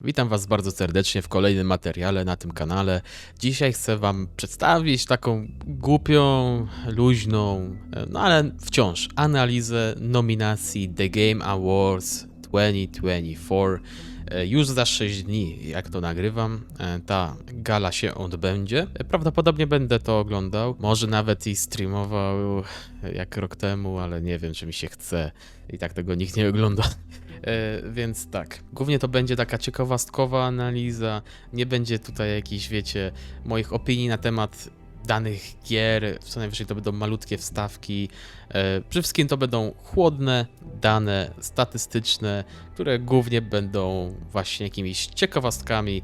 Witam Was bardzo serdecznie w kolejnym materiale na tym kanale. Dzisiaj chcę Wam przedstawić taką głupią, luźną, e, no ale wciąż analizę nominacji The Game Awards 2024. E, Już za 6 dni, jak to nagrywam, e, ta gala się odbędzie. E, Prawdopodobnie będę to oglądał, może nawet i streamował jak rok temu, ale nie wiem, czy mi się chce. I tak tego nikt nie ogląda. Więc tak, głównie to będzie taka ciekawostkowa analiza. Nie będzie tutaj jakichś, wiecie, moich opinii na temat danych gier. Co najwyżej to będą malutkie wstawki. E, przede wszystkim to będą chłodne dane statystyczne, które głównie będą właśnie jakimiś ciekawostkami.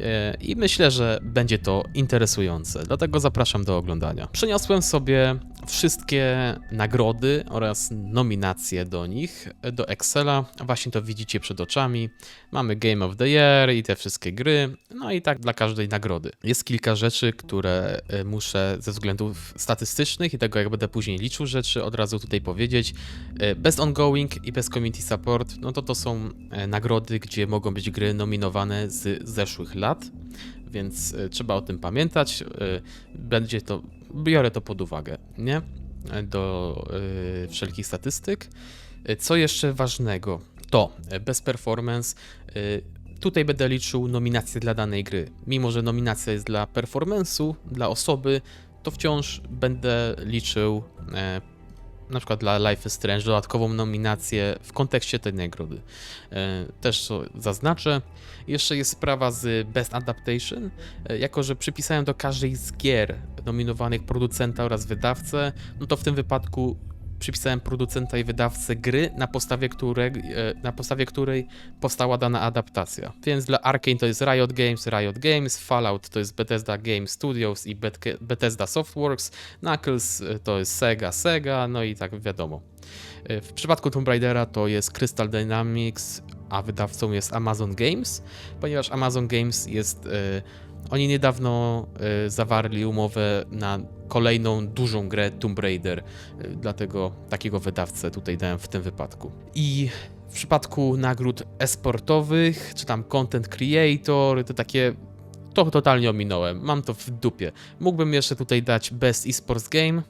e, I myślę, że będzie to interesujące, dlatego zapraszam do oglądania. Przeniosłem sobie wszystkie nagrody oraz nominacje do nich do Excela. Właśnie to widzicie przed oczami. Mamy Game of the Year i te wszystkie gry. No i tak dla każdej nagrody. Jest kilka rzeczy, które e, muszę ze względów statystycznych i tego, jak będę później liczył rzeczy, od razu tutaj powiedzieć. E, Best Ongoing i Best Community Support, no to to są e, nagrody, gdzie mogą być gry nominowane z zeszłych lat. Więc trzeba o tym pamiętać. Będzie to, biorę to pod uwagę, nie? Do e, wszelkich statystyk. Co jeszcze ważnego? To e, Best Performance. E, Tutaj będę liczył nominacje dla danej gry. Mimo, że nominacja jest dla performance'u, dla osoby, to wciąż będę liczył e, na przykład dla Life is Strange dodatkową nominację w kontekście tej nagrody. E, też zaznaczę. Jeszcze jest sprawa z Best Adaptation. E, Jako, że przypisałem do każdej z gier nominowanych producenta oraz wydawcę, no to w tym wypadku przypisałem producenta i wydawcę gry, na podstawie, której, e, na podstawie której powstała dana adaptacja. Więc dla Arkane to jest Riot Games, Riot Games, Fallout to jest Bethesda Game Studios i Bethesda Softworks, Knuckles e, to jest Sega, Sega, no i tak wiadomo. E, W przypadku Tomb Raidera to jest Crystal Dynamics, a wydawcą jest Amazon Games, ponieważ Amazon Games jest. E, oni niedawno e, zawarli umowę na kolejną dużą grę Tomb Raider, e, dlatego takiego wydawcę tutaj dałem w tym wypadku. I w przypadku nagród esportowych, czy tam content creator, to takie to totalnie ominąłem. Mam to w dupie. Mógłbym jeszcze tutaj dać Best Esports Game,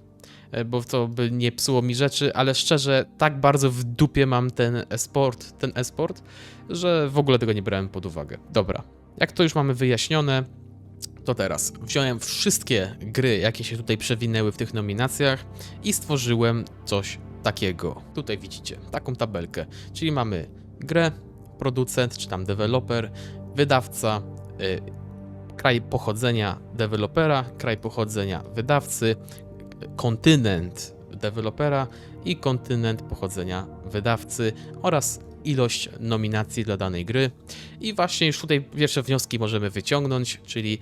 e, bo to by nie psuło mi rzeczy, ale szczerze, tak bardzo w dupie mam ten esport, ten esport, że w ogóle tego nie brałem pod uwagę. Dobra, jak to już mamy wyjaśnione, to teraz wziąłem wszystkie gry, jakie się tutaj przewinęły w tych nominacjach i stworzyłem coś takiego. Tutaj widzicie taką tabelkę, czyli mamy grę, producent czy tam deweloper, wydawca, y, kraj pochodzenia dewelopera, kraj pochodzenia wydawcy, kontynent dewelopera i kontynent pochodzenia wydawcy oraz ilość nominacji dla danej gry. I właśnie już tutaj pierwsze wnioski możemy wyciągnąć, czyli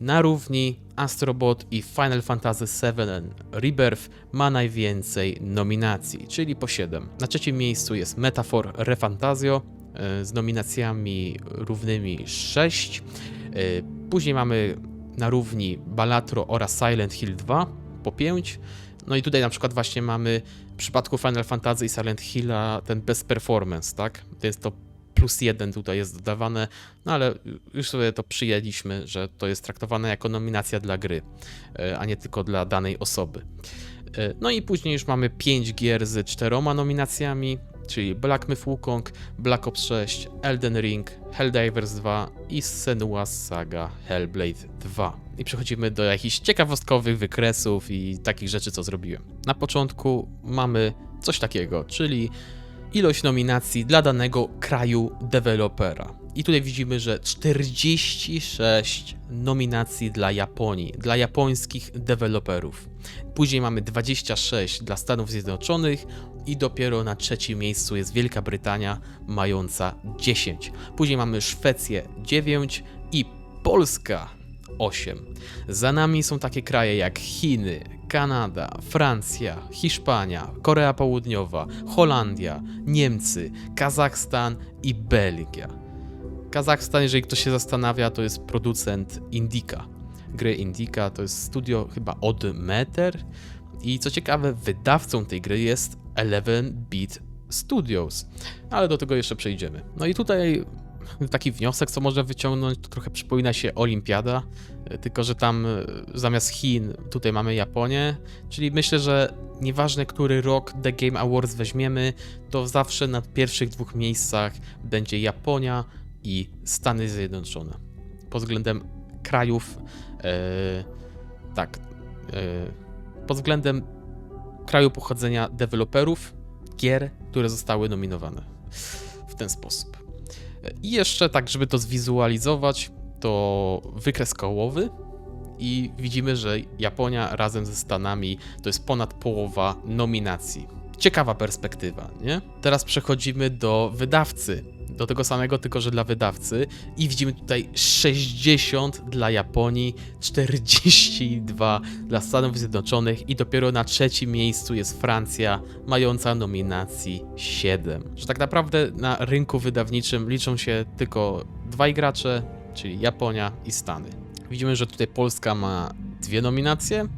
na równi Astrobot i Final Fantasy VII Rebirth ma najwięcej nominacji, czyli po 7. Na trzecim miejscu jest Metafor Refantasio e, z nominacjami równymi 6. E, Później mamy na równi Balatro oraz Silent Hill 2 po 5. No i tutaj na przykład właśnie mamy w przypadku Final Fantasy i Silent Hilla ten best performance, tak? To jest to plus jeden tutaj jest dodawane, no ale już sobie to przyjęliśmy, że to jest traktowane jako nominacja dla gry, e, a nie tylko dla danej osoby. E, No i później już mamy 5 gier z czteroma nominacjami, czyli Black Myth Wukong, Black Ops 6, Elden Ring, Helldivers 2 i Senua's Saga Hellblade 2. I przechodzimy do jakichś ciekawostkowych wykresów i takich rzeczy, co zrobiłem. Na początku mamy coś takiego, czyli ilość nominacji dla danego kraju dewelopera. I tutaj widzimy, że 46 nominacji dla Japonii, dla japońskich deweloperów. Później mamy 26 dla Stanów Zjednoczonych i dopiero na trzecim miejscu jest Wielka Brytania, mająca 10. Później mamy Szwecję 9 i Polska 8. Za nami są takie kraje jak Chiny, Kanada, Francja, Hiszpania, Korea Południowa, Holandia, Niemcy, Kazachstan i Belgia. Kazachstan, jeżeli ktoś się zastanawia, to jest producent Indika. Gry Indika to jest studio chyba od Meter. I co ciekawe, wydawcą tej gry jest 11 Bit Studios. Ale do tego jeszcze przejdziemy. No i tutaj taki wniosek, co można wyciągnąć, to trochę przypomina się Olimpiada, tylko że tam e, zamiast Chin tutaj mamy Japonię, czyli myślę, że nieważne który rok The Game Awards weźmiemy, to zawsze na pierwszych dwóch miejscach będzie Japonia i Stany Zjednoczone. Pod względem krajów, e, tak, e, pod względem kraju pochodzenia deweloperów gier, które zostały nominowane w ten sposób. I jeszcze tak, żeby to zwizualizować, to wykres kołowy i widzimy, że Japonia razem ze Stanami to jest ponad połowa nominacji. Ciekawa perspektywa, nie? Teraz przechodzimy do wydawcy. Do tego samego, tylko że dla wydawcy. I widzimy tutaj 60 dla Japonii, 42 dla Stanów Zjednoczonych i dopiero na trzecim miejscu jest Francja, mająca nominacji 7. Że tak naprawdę na rynku wydawniczym liczą się tylko dwaj gracze, czyli Japonia i Stany. Widzimy, że tutaj Polska ma dwie nominacje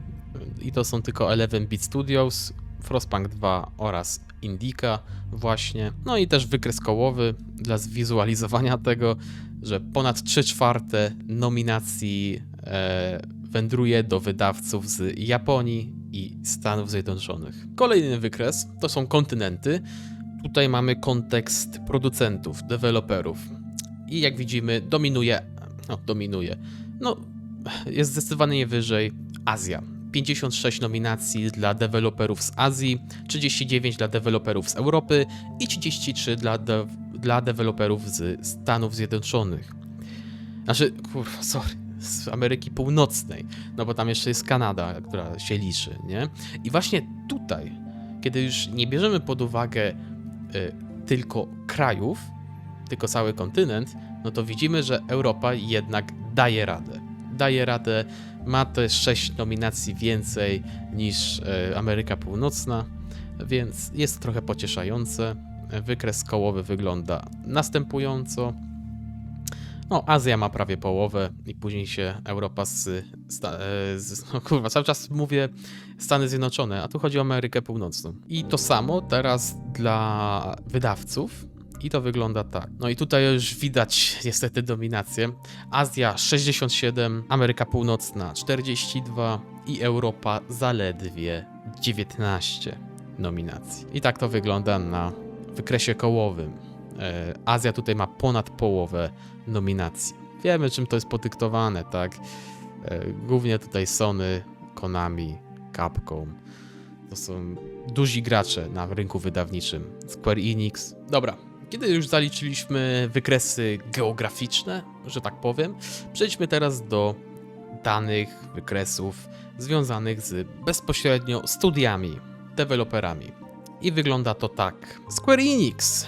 i to są tylko 11-bit Studios, Frostpunk 2 oraz Indica właśnie. No i też wykres kołowy dla zwizualizowania tego, że ponad 3 czwarte nominacji e, wędruje do wydawców z Japonii i Stanów Zjednoczonych. Kolejny wykres to są kontynenty. Tutaj mamy kontekst producentów, deweloperów. I jak widzimy, dominuje, no dominuje, no jest zdecydowanie wyżej Azja. 56 nominacji dla deweloperów z Azji, 39 dla deweloperów z Europy i 33 dla, de dla deweloperów z Stanów Zjednoczonych. Znaczy, kurwa, sorry, z Ameryki Północnej, no bo tam jeszcze jest Kanada, która się liczy, nie? I właśnie tutaj, kiedy już nie bierzemy pod uwagę y, tylko krajów, tylko cały kontynent, no to widzimy, że Europa jednak daje radę. Daje radę ma też 6 nominacji więcej niż e, Ameryka Północna, więc jest trochę pocieszające. Wykres kołowy wygląda następująco. No, Azja ma prawie połowę i później się Europa z, e, z no kurwa, cały czas mówię Stany Zjednoczone, a tu chodzi o Amerykę Północną. I to samo teraz dla wydawców. I to wygląda tak. No i tutaj już widać niestety dominację. Azja 67, Ameryka Północna 42 i Europa zaledwie 19 nominacji. I tak to wygląda na wykresie kołowym. E, Azja tutaj ma ponad połowę nominacji. Wiemy, czym to jest podyktowane, tak? E, głównie tutaj Sony, Konami, Capcom. To są duzi gracze na rynku wydawniczym. Square Enix. Dobra, kiedy już zaliczyliśmy wykresy geograficzne, że tak powiem, przejdźmy teraz do danych, wykresów związanych z bezpośrednio studiami, deweloperami. I wygląda to tak. Square Enix.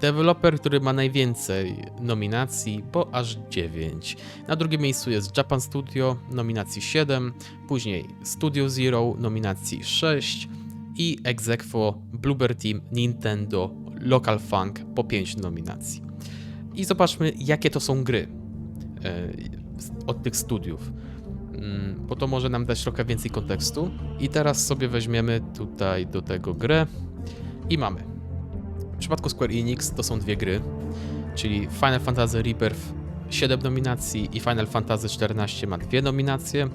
Deweloper, który ma najwięcej nominacji, bo aż 9. Na drugim miejscu jest Japan Studio, nominacji 7, później Studio Zero, nominacji 6 i Exequo Bluebird Team Nintendo Local Funk po 5 nominacji. I zobaczmy, jakie to są gry e, od tych studiów, mm, bo to może nam dać trochę więcej kontekstu. I teraz sobie weźmiemy tutaj do tego grę i mamy. W przypadku Square Enix to są dwie gry, czyli Final Fantasy Rebirth 7 nominacji i Final Fantasy XIV ma dwie nominacje.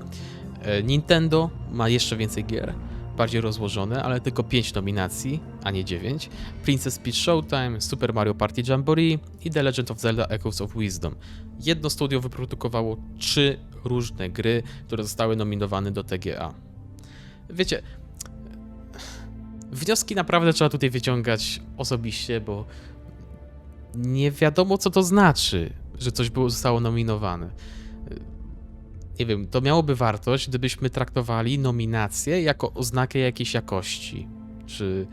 E, Nintendo ma jeszcze więcej gier bardziej rozłożone, ale tylko 5 nominacji, a nie 9. Princess Peach Showtime, Super Mario Party Jamboree i The Legend of Zelda Echoes of Wisdom. Jedno studio wyprodukowało trzy różne gry, które zostały nominowane do TGA. Wiecie, wnioski naprawdę trzeba tutaj wyciągać osobiście, bo nie wiadomo co to znaczy, że coś było, zostało nominowane nie wiem, to miałoby wartość, gdybyśmy traktowali nominację jako oznakę jakiejś jakości, czy,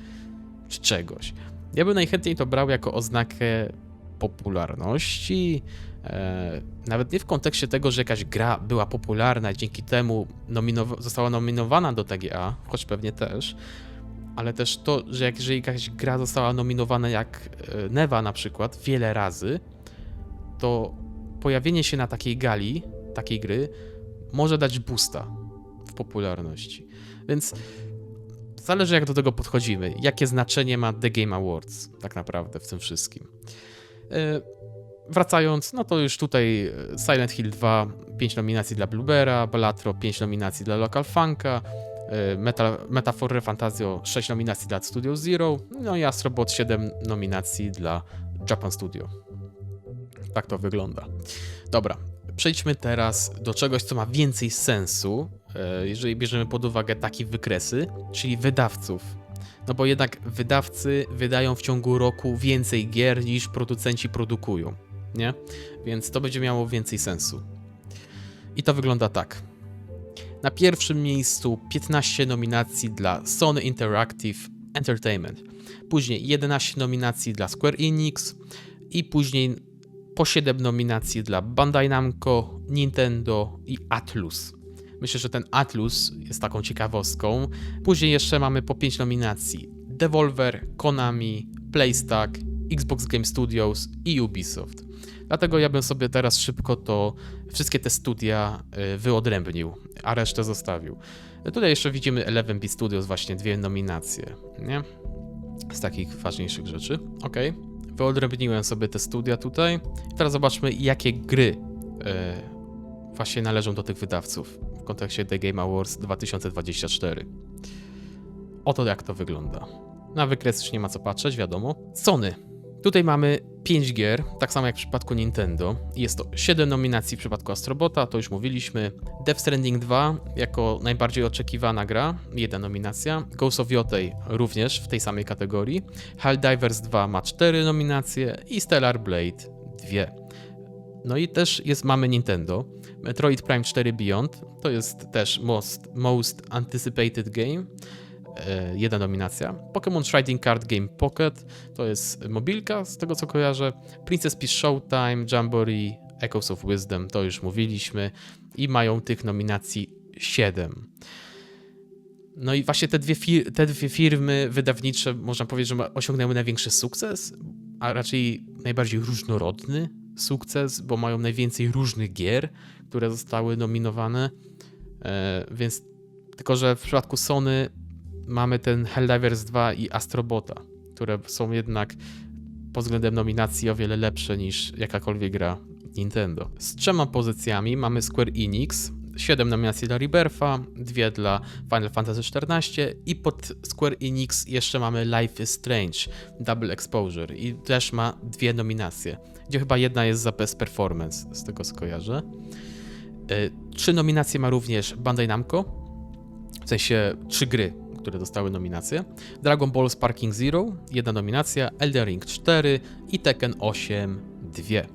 czy czegoś. Ja bym najchętniej to brał jako oznakę popularności, e, nawet nie w kontekście tego, że jakaś gra była popularna i dzięki temu nominowa została nominowana do TGA, choć pewnie też, ale też to, że jak, jeżeli jakaś gra została nominowana jak e, Neva na przykład wiele razy, to pojawienie się na takiej gali, takiej gry, może dać boosta w popularności. Więc zależy jak do tego podchodzimy, jakie znaczenie ma The Game Awards tak naprawdę w tym wszystkim. E, wracając, no to już tutaj e, Silent Hill 2, 5 nominacji dla Bluebera, Balatro 5 nominacji dla Local Funka, e, Meta, Metafor Fantasio 6 nominacji dla Studio Zero, no i Astrobot 7 nominacji dla Japan Studio. Tak to wygląda. Dobra, przejdźmy teraz do czegoś, co ma więcej sensu, e, jeżeli bierzemy pod uwagę takie wykresy, czyli wydawców. No bo jednak wydawcy wydają w ciągu roku więcej gier niż producenci produkują, nie? Więc to będzie miało więcej sensu. I to wygląda tak. Na pierwszym miejscu 15 nominacji dla Sony Interactive Entertainment. Później 11 nominacji dla Square Enix i później po 7 nominacji dla Bandai Namco, Nintendo i Atlus. Myślę, że ten Atlus jest taką ciekawostką. Później jeszcze mamy po 5 nominacji: Devolver, Konami, PlayStack, Xbox Game Studios i Ubisoft. Dlatego ja bym sobie teraz szybko to wszystkie te studia y, wyodrębnił, a resztę zostawił. Tutaj jeszcze widzimy Eleven Beat Studios, właśnie dwie nominacje, nie? Z takich ważniejszych rzeczy. Ok, wyodrębniłem sobie te studia tutaj. Teraz zobaczmy, jakie gry y, właśnie należą do tych wydawców w kontekście The Game Awards 2024. Oto jak to wygląda. Na wykres już nie ma co patrzeć, wiadomo. Sony. Tutaj mamy 5 gier, tak samo jak w przypadku Nintendo. Jest to 7 nominacji w przypadku Astrobota, to już mówiliśmy. Death Stranding 2 jako najbardziej oczekiwana gra, jedna nominacja. Ghost of Yotei również w tej samej kategorii. Helldivers 2 ma 4 nominacje i Stellar Blade 2. No i też jest, mamy Nintendo. Metroid Prime 4 Beyond to jest też most, most anticipated game. E, jedna nominacja. Pokémon Trading Card Game Pocket to jest mobilka, z tego co kojarzę. Princess Peach Showtime, Jamboree, Echoes of Wisdom to już mówiliśmy i mają tych nominacji 7. No i właśnie te dwie, fir- te dwie firmy wydawnicze, można powiedzieć, że osiągnęły największy sukces, a raczej najbardziej różnorodny sukces, bo mają najwięcej różnych gier, które zostały nominowane. E, więc tylko, że w przypadku Sony mamy ten Helldivers 2 i Astrobota, które są jednak pod względem nominacji o wiele lepsze niż jakakolwiek gra Nintendo. Z trzema pozycjami mamy Square Enix, 7 nominacji dla Rebirth'a, 2 dla Final Fantasy XIV i pod Square Enix jeszcze mamy Life is Strange Double Exposure i też ma dwie nominacje, gdzie chyba jedna jest za Best Performance, z tego co kojarzę. E, trzy nominacje ma również Bandai Namco, w sensie trzy gry, które dostały nominacje. Dragon Ball Sparking Zero, jedna nominacja, Elden Ring 4 i Tekken 8, dwie.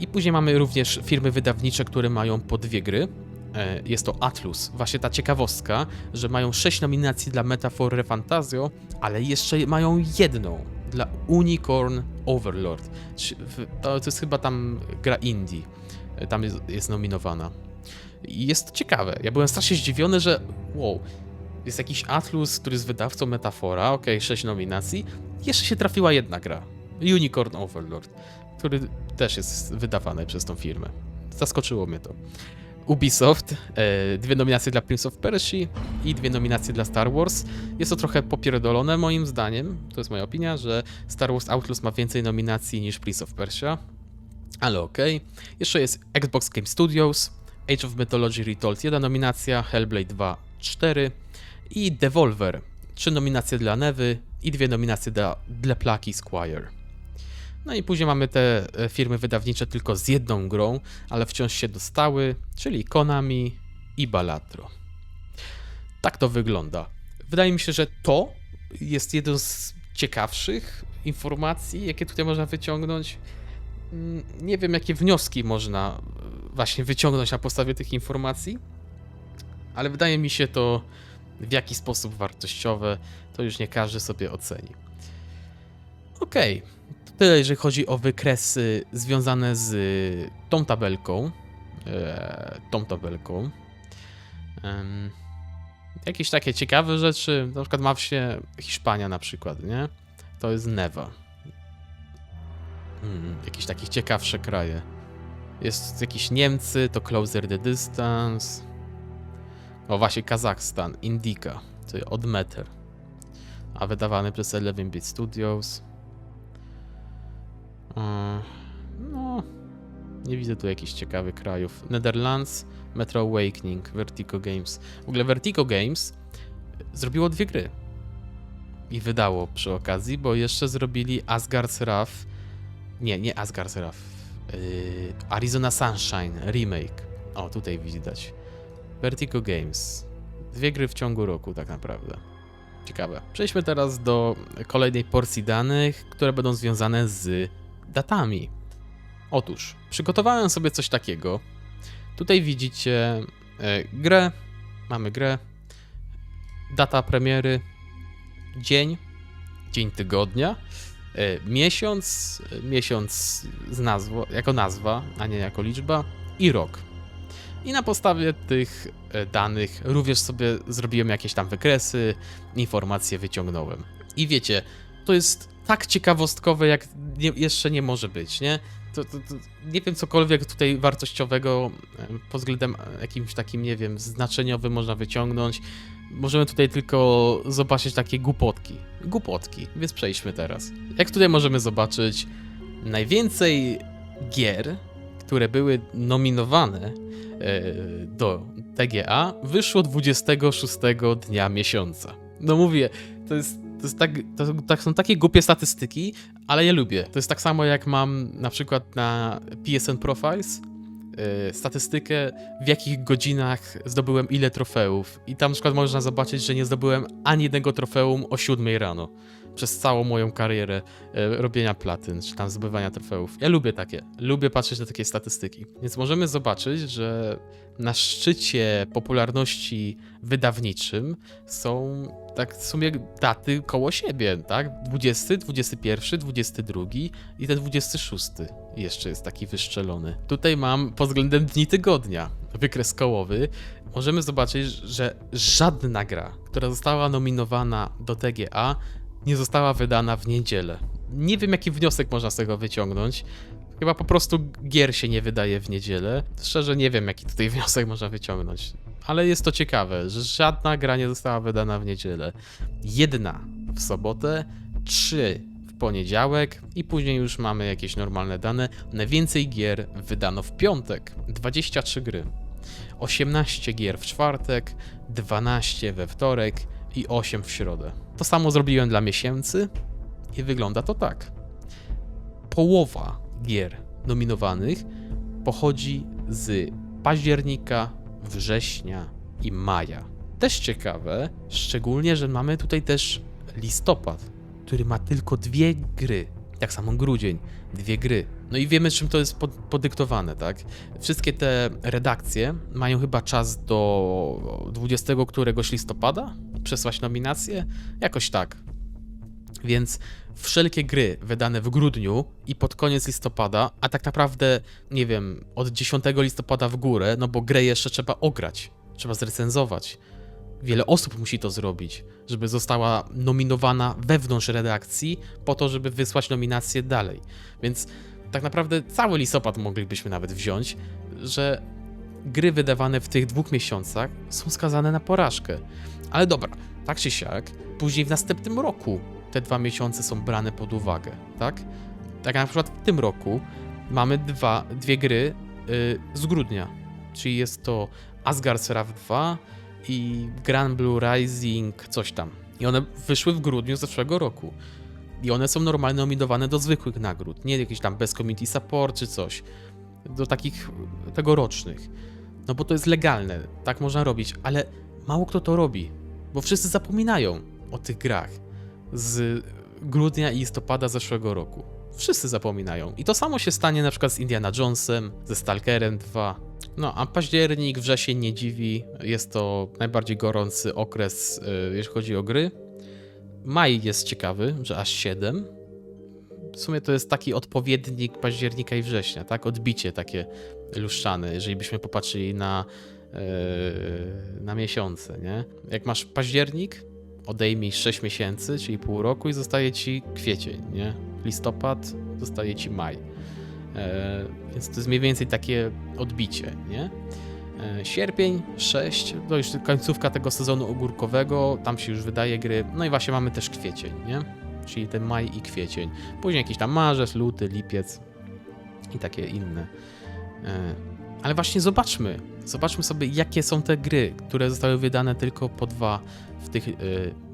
I później mamy również firmy wydawnicze, które mają po dwie gry. E, Jest to Atlus. Właśnie ta ciekawostka, że mają sześć nominacji dla Metafor Refantasio, ale jeszcze mają jedną dla Unicorn Overlord. To jest chyba tam gra indie. E, Tam jest, jest nominowana. I jest to ciekawe. Ja byłem strasznie zdziwiony, że wow, jest jakiś Atlus, który jest wydawcą Metafora, ok, 6 nominacji. Jeszcze się trafiła jedna gra. Unicorn Overlord, który też jest wydawany przez tą firmę. Zaskoczyło mnie to. Ubisoft, e, dwie nominacje dla Prince of Persia i dwie nominacje dla Star Wars. Jest to trochę popierdolone moim zdaniem, to jest moja opinia, że Star Wars Outlaws ma więcej nominacji niż Prince of Persia, ale okej. Jeszcze jest Xbox Game Studios, Age of Mythology Retold, jedna nominacja, Hellblade 2, 4 i Devolver, trzy nominacje dla Nevy i dwie nominacje dla, dla Plaki Squire. No i później mamy te e, firmy wydawnicze tylko z jedną grą, ale wciąż się dostały, czyli Konami i Balatro. Tak to wygląda. Wydaje mi się, że to jest jedną z ciekawszych informacji, jakie tutaj można wyciągnąć. Mm, Nie wiem, jakie wnioski można e, właśnie wyciągnąć na podstawie tych informacji, ale wydaje mi się to w jaki sposób wartościowe, to już nie każdy sobie oceni. Okej, to tyle jeżeli chodzi o wykresy związane z tą tabelką. Eee, tą tabelką. Jakieś takie ciekawe rzeczy, na przykład ma się Hiszpania na przykład, nie? To jest Neva. Mm, jakieś takich ciekawsze kraje. Jest jakiś Niemcy, to Closer the Distance. O właśnie Kazachstan, Indica, czyli od Meter. A wydawany przez Eleven Bit Studios. Yy, Nie widzę tu jakichś ciekawych krajów. Netherlands, Metro Awakening, Vertigo Games. W ogóle Vertigo Games zrobiło dwie gry. I wydało przy okazji, bo jeszcze zrobili Asgard's Wrath. Nie, nie Asgard's Wrath. Yy, Arizona Sunshine Remake. O, tutaj widać. Vertigo Games. Dwie gry w ciągu roku, tak naprawdę. Ciekawe. Przejdźmy teraz do kolejnej porcji danych, które będą związane z datami. Otóż, przygotowałem sobie coś takiego. Tutaj widzicie e, grę. Mamy grę. Data premiery. Dzień. Dzień tygodnia. E, miesiąc. Miesiąc z nazwą, jako nazwa, a nie jako liczba. I rok. I na podstawie tych e, danych również sobie zrobiłem jakieś tam wykresy, informacje wyciągnąłem. I wiecie, to jest tak ciekawostkowe, jak nie, jeszcze nie może być, nie? To, to, to, nie wiem, cokolwiek tutaj wartościowego e, pod względem e, jakimś takim, nie wiem, znaczeniowym można wyciągnąć. Możemy tutaj tylko zobaczyć takie głupotki. Głupotki, więc przejdźmy teraz. Jak tutaj możemy zobaczyć, najwięcej gier, które były nominowane e, do TGA, wyszło 26 dnia miesiąca. No mówię, to jest, to jest tak, to, tak są takie głupie statystyki, ale je lubię. To jest tak samo jak mam na przykład na PSN Profiles e, statystykę, w jakich godzinach zdobyłem ile trofeów. I tam na przykład można zobaczyć, że nie zdobyłem ani jednego trofeum o 7 rano. Przez całą moją karierę e, robienia platyn, czy tam zdobywania trofeów. Ja lubię takie. Lubię patrzeć na takie statystyki. Więc możemy zobaczyć, że na szczycie popularności wydawniczym są tak w sumie daty koło siebie, tak? 20, 21, 22 i ten 26 jeszcze jest taki wyszczelony. Tutaj mam pod względem dni tygodnia wykres kołowy. Możemy zobaczyć, że żadna gra, która została nominowana do TGA, nie została wydana w niedzielę. Nie wiem, jaki wniosek można z tego wyciągnąć. Chyba po prostu gier się nie wydaje w niedzielę. Szczerze nie wiem, jaki tutaj wniosek można wyciągnąć. Ale jest to ciekawe, że żadna gra nie została wydana w niedzielę. Jedna w sobotę, trzy w poniedziałek i później już mamy jakieś normalne dane. Najwięcej gier wydano w piątek 23 gry. 18 gier w czwartek, 12 we wtorek i 8 w środę. To samo zrobiłem dla miesięcy i wygląda to tak. Połowa gier nominowanych pochodzi z października, września i maja. Też ciekawe, szczególnie, że mamy tutaj też listopad, który ma tylko dwie gry. Tak samo grudzień, dwie gry. No i wiemy, czym to jest pod, podyktowane, tak? Wszystkie te redakcje mają chyba czas do 20 któregoś listopada przesłać nominacje? Jakoś tak. Więc wszelkie gry wydane w grudniu i pod koniec listopada, a tak naprawdę, nie wiem, od 10 listopada w górę, no bo grę jeszcze trzeba ograć, trzeba zrecenzować. Wiele osób musi to zrobić, żeby została nominowana wewnątrz redakcji, po to, żeby wysłać nominację dalej. Więc tak naprawdę cały listopad moglibyśmy nawet wziąć, że gry wydawane w tych dwóch miesiącach są skazane na porażkę. Ale dobra, tak czy siak, później w następnym roku te dwa miesiące są brane pod uwagę, tak? Tak na przykład w tym roku mamy dwa, dwie gry yy, z grudnia, czyli jest to Asgard's Wrath 2 i Grand Blue Rising coś tam. I one wyszły w grudniu zeszłego roku. I one są normalnie nominowane do zwykłych nagród, nie jakieś tam bez community support czy coś. Do takich tegorocznych. No bo to jest legalne, tak można robić, ale mało kto to robi, bo wszyscy zapominają o tych grach z grudnia i listopada zeszłego roku. Wszyscy zapominają. I to samo się stanie na przykład z Indiana Jonesem, ze Stalkerem 2. No, a październik, wrzesień nie dziwi. Jest to najbardziej gorący okres, yy, jeśli chodzi o gry. Maj jest ciekawy, że aż 7. W sumie to jest taki odpowiednik października i września, tak? Odbicie takie luszczane, jeżeli byśmy popatrzyli na, yy, na miesiące, nie? Jak masz październik, odejmij 6 miesięcy, czyli pół roku i zostaje ci kwiecień, nie? Listopad, zostaje ci maj. E, więc to jest mniej więcej takie odbicie, nie? E, sierpień 6, to już końcówka tego sezonu ogórkowego, tam się już wydaje gry. No i właśnie mamy też kwiecień, nie? Czyli ten maj i kwiecień. Później jakiś tam marzec, luty, lipiec i takie inne. E, ale właśnie zobaczmy, zobaczmy sobie, jakie są te gry, które zostały wydane tylko po dwa w tych e,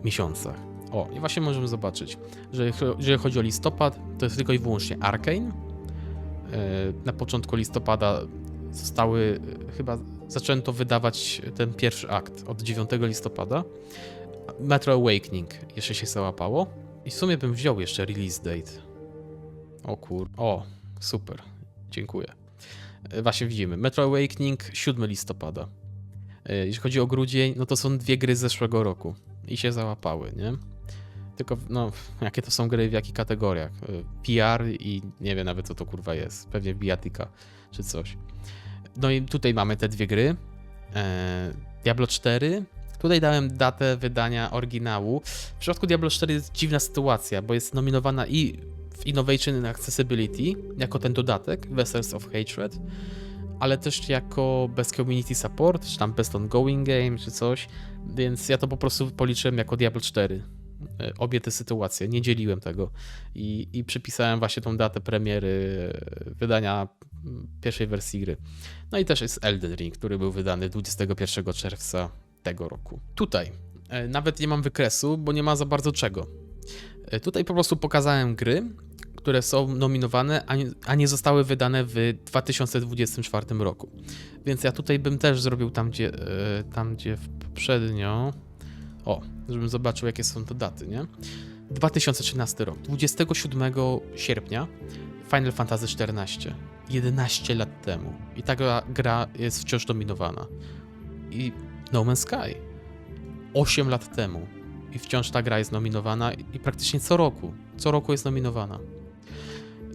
miesiącach. O, i właśnie możemy zobaczyć, że jeżeli chodzi o listopad, to jest tylko i wyłącznie Arkane. E, Na początku listopada zostały, chyba zaczęto wydawać ten pierwszy akt od 9 listopada. Metro Awakening jeszcze się załapało. I w sumie bym wziął jeszcze release date. O kur... O, super. Dziękuję. E, Właśnie widzimy. Metro Awakening 7 listopada. E, Jeśli chodzi o grudzień, no to są dwie gry z zeszłego roku. I się załapały, nie? Tylko, no, jakie to są gry, w jakich kategoriach? E, PR i nie wiem nawet co to kurwa jest. Pewnie bijatyka czy coś. No i tutaj mamy te dwie gry. Diablo 4. Tutaj dałem datę wydania oryginału. W przypadku Diablo 4 jest dziwna sytuacja, bo jest nominowana i w Innovation and Accessibility jako ten dodatek Vessels of Hatred, ale też jako Best Community Support, czy tam Best Ongoing Game, czy coś, więc ja to po prostu policzyłem jako Diablo 4. E, Obie te sytuacje, nie dzieliłem tego i, i przypisałem właśnie tą datę premiery e, wydania mm, pierwszej wersji gry. No i też jest Elden Ring, który był wydany 21 czerwca tego roku. Tutaj e, nawet nie mam wykresu, bo nie ma za bardzo czego. E, Tutaj po prostu pokazałem gry, które są nominowane, a nie, zostały wydane w 2024 roku. Więc ja tutaj bym też zrobił tam, gdzie, e, tam, gdzie poprzednio. O, żebym zobaczył, jakie są to daty, nie? 2013 rok. 27 sierpnia Final Fantasy XIV. 11 lat temu. I ta gra, gra jest wciąż dominowana. I No Man's Sky. 8 lat temu. I wciąż ta gra jest nominowana i praktycznie co roku. Co roku jest nominowana.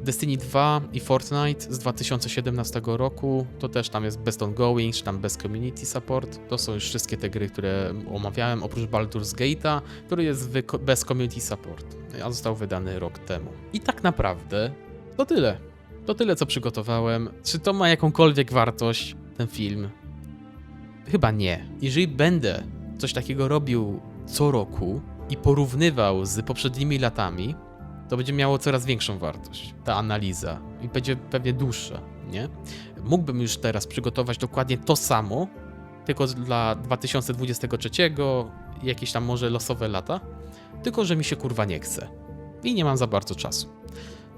Destiny 2 i Fortnite z 2017 roku, to też tam jest Best Ongoing, czy tam Best Community Support. To są już wszystkie te gry, które omawiałem, oprócz Baldur's Gate'a, który jest Best Community Support, a został wydany rok temu. I tak naprawdę to tyle. To tyle, co przygotowałem. Czy to ma jakąkolwiek wartość, ten film? Chyba nie. Jeżeli będę coś takiego robił co roku i porównywał z poprzednimi latami, to będzie miało coraz większą wartość, ta analiza, i będzie pewnie dłuższa, nie? Mógłbym już teraz przygotować dokładnie to samo, tylko dla 2023 i jakieś tam może losowe lata, tylko że mi się kurwa nie chce i nie mam za bardzo czasu.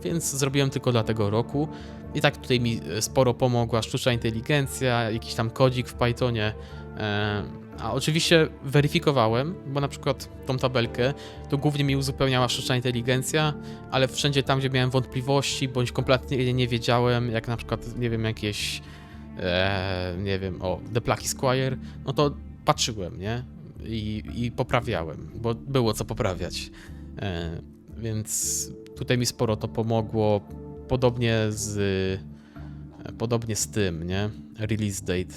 Więc zrobiłem tylko dla tego roku. I tak tutaj mi e, sporo pomogła sztuczna inteligencja, jakiś tam kodzik w Pythonie. E, A oczywiście weryfikowałem, bo na przykład tą tabelkę to głównie mi uzupełniała sztuczna inteligencja, ale wszędzie tam, gdzie miałem wątpliwości, bądź kompletnie nie wiedziałem, jak na przykład, nie wiem, jakieś, e, nie wiem, o, The Plucky Squire, no to patrzyłem, nie? I, i poprawiałem, bo było co poprawiać. Więc tutaj mi sporo to pomogło. Podobnie z, e, podobnie z tym, nie? Release date.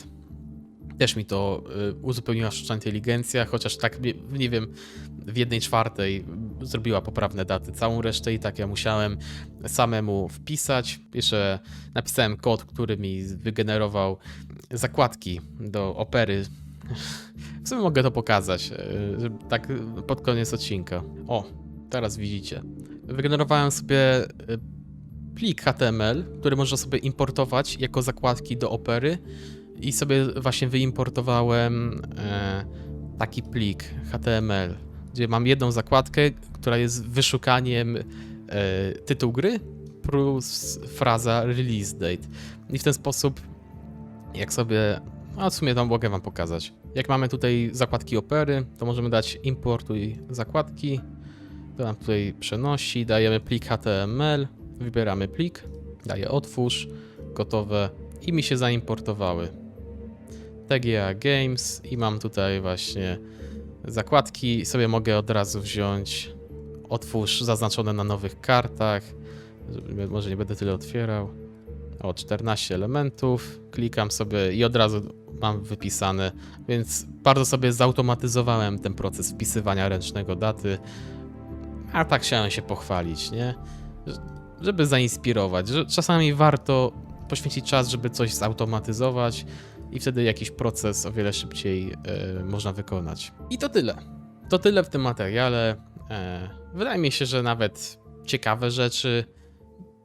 Też mi to y, uzupełniła sztuczna inteligencja, chociaż tak, nie- wiem, w jednej czwartej zrobiła poprawne daty. Całą resztę i tak ja musiałem samemu wpisać. Jeszcze napisałem kod, który mi wygenerował zakładki do opery. W sumie mogę to pokazać, żeby tak pod koniec odcinka. O, teraz widzicie. Wygenerowałem sobie y, plik HTML, który można sobie importować jako zakładki do opery i sobie właśnie wyimportowałem e, taki plik HTML, gdzie mam jedną zakładkę, która jest wyszukaniem e, tytuł gry plus fraza release date. I w ten sposób, jak sobie, a w sumie tam mogę wam pokazać. Jak mamy tutaj zakładki opery, to możemy dać importuj zakładki, to nam tutaj przenosi, dajemy plik HTML, wybieramy plik, daję otwórz, gotowe. I mi się zaimportowały. TGA Games. I mam tutaj właśnie zakładki, sobie mogę od razu wziąć otwórz zaznaczone na nowych kartach, może nie będę tyle otwierał. O, 14 elementów, klikam sobie i od razu mam wypisane, więc bardzo sobie zautomatyzowałem ten proces wpisywania ręcznego daty, a tak chciałem się pochwalić, nie? Żeby zainspirować, że czasami warto poświęcić czas, żeby coś zautomatyzować i wtedy jakiś proces o wiele szybciej e, można wykonać. I to tyle. To tyle w tym materiale. E, wydaje mi się, że nawet ciekawe rzeczy,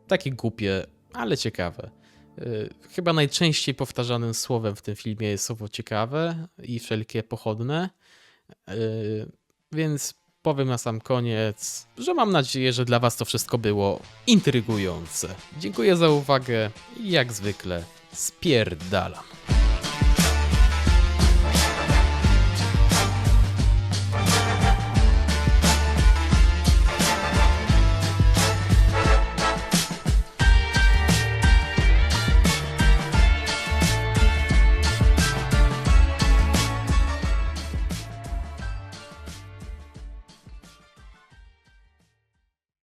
takie głupie, ale ciekawe. Y, Chyba najczęściej powtarzanym słowem w tym filmie jest słowo ciekawe i wszelkie pochodne. Więc powiem na sam koniec, że mam nadzieję, że dla Was to wszystko było intrygujące. Dziękuję za uwagę i jak zwykle spierdalam.